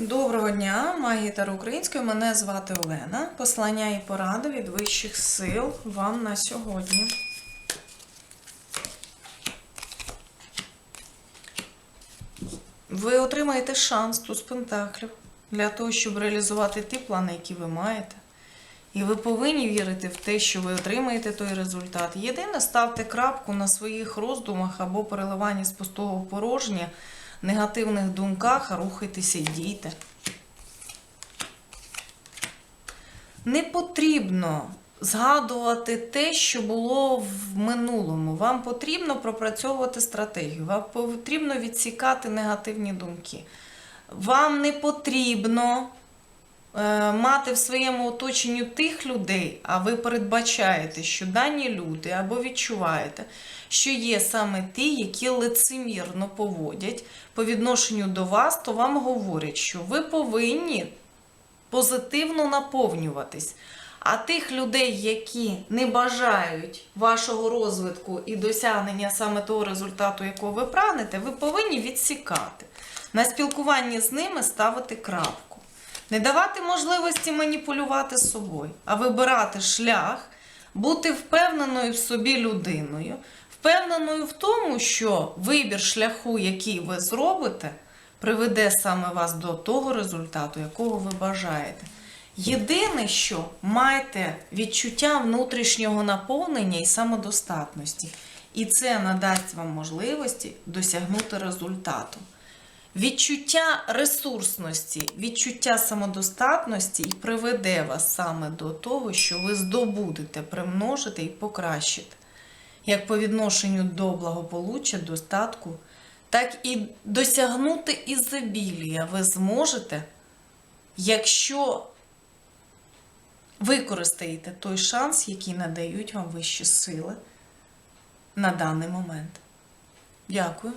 Доброго дня, магія Таро української. Мене звати Олена. Послання і поради від вищих сил вам на сьогодні. Ви отримаєте шанс тут з пентаклів для того, щоб реалізувати ті плани, які ви маєте. І ви повинні вірити в те, що ви отримаєте той результат. Єдине, ставте крапку на своїх роздумах або переливанні з пустого в порожнє, негативних думках, рухайтеся і дійте. Не потрібно згадувати те, що було в минулому. Вам потрібно пропрацьовувати стратегію, вам потрібно відсікати негативні думки. Вам не потрібно мати в своєму оточенні тих людей, а ви передбачаєте, що дані люди або відчуваєте, що є саме ті, які лицемірно поводять по відношенню до вас, то вам говорять, що ви повинні позитивно наповнюватись. А тих людей, які не бажають вашого розвитку і досягнення саме того результату, якого ви прагнете, ви повинні відсікати. На спілкуванні з ними ставити крапку. Не давати можливості маніпулювати собою, а вибирати шлях, бути впевненою в собі людиною, впевненою в тому, що вибір шляху, який ви зробите, приведе саме вас до того результату, якого ви бажаєте. Єдине, що майте відчуття внутрішнього наповнення і самодостатності. І це надасть вам можливості досягнути результату. Відчуття ресурсності, відчуття самодостатності і приведе вас саме до того, що ви здобудете, примножите і покращите. Як по відношенню до благополуччя, достатку, так і досягнути ізобілія ви зможете, якщо використаєте той шанс, який надають вам вищі сили на даний момент. Дякую.